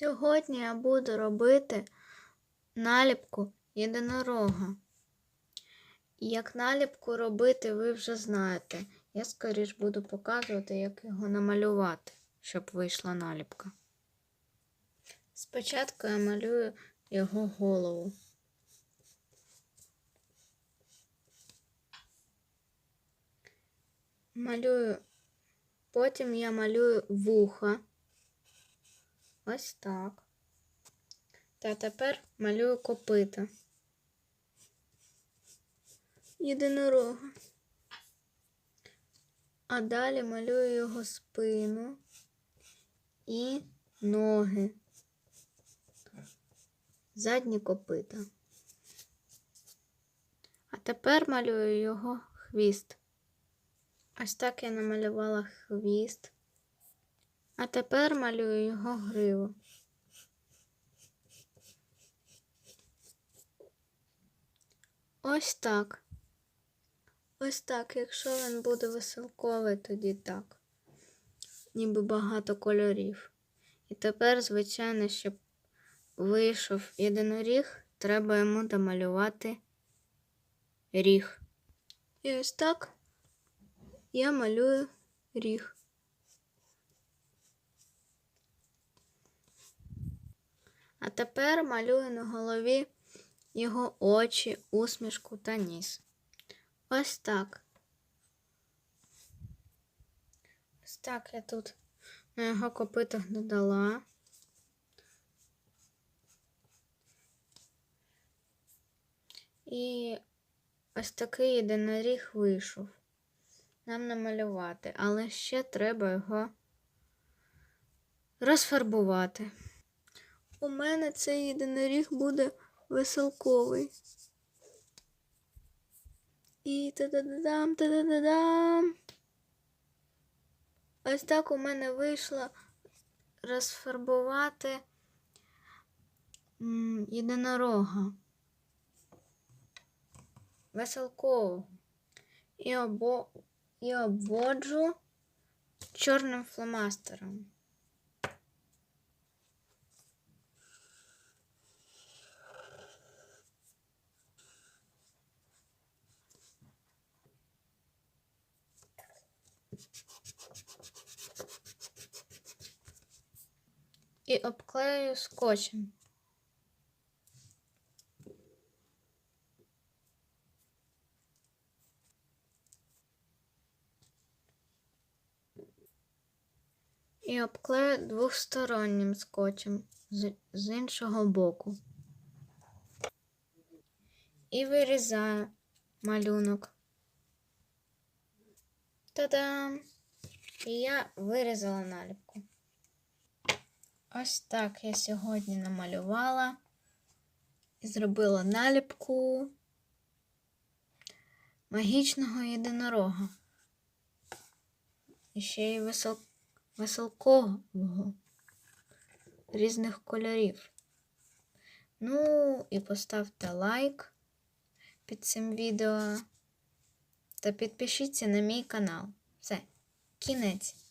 Сьогодні я буду робити наліпку єдинорога. Як наліпку робити, ви вже знаєте. Я скоріш буду показувати, як його намалювати, щоб вийшла наліпка. Спочатку я малюю його голову. Малюю, потім я малюю вуха. Ось так. Та тепер малюю копита. Єдинорога. А далі малюю його спину і ноги. Задні копита. А тепер малюю його хвіст. Ось так я намалювала хвіст. А тепер малюю його гриву. Ось так. Ось так. Якщо він буде веселковий, тоді так. Ніби багато кольорів. І тепер, звичайно, щоб вийшов єдиноріг, треба йому домалювати ріг. І ось так я малюю ріг. Тепер малюю на голові його очі, усмішку та ніс. Ось так. Ось так я тут на його копитах додала. І ось такий єдиноріг вийшов. Нам намалювати, але ще треба його розфарбувати. У мене цей єдиноріг буде веселковий. І та-да-да-дам, та-да-да-дам. Ось так у мене вийшло розфарбувати єдинорога. Веселкового. І, обо... і обводжу чорним фломастером. І обклею скотчем. І обклею двостороннім скотчем з, з іншого боку. І вирізаю малюнок. Та-дам! І я вирізала наліпку. Ось так я сьогодні намалювала і зробила наліпку магічного єдинорога. І ще й весел... веселкового різних кольорів. Ну, і поставте лайк під цим відео та підпишіться на мій канал. Все, кінець.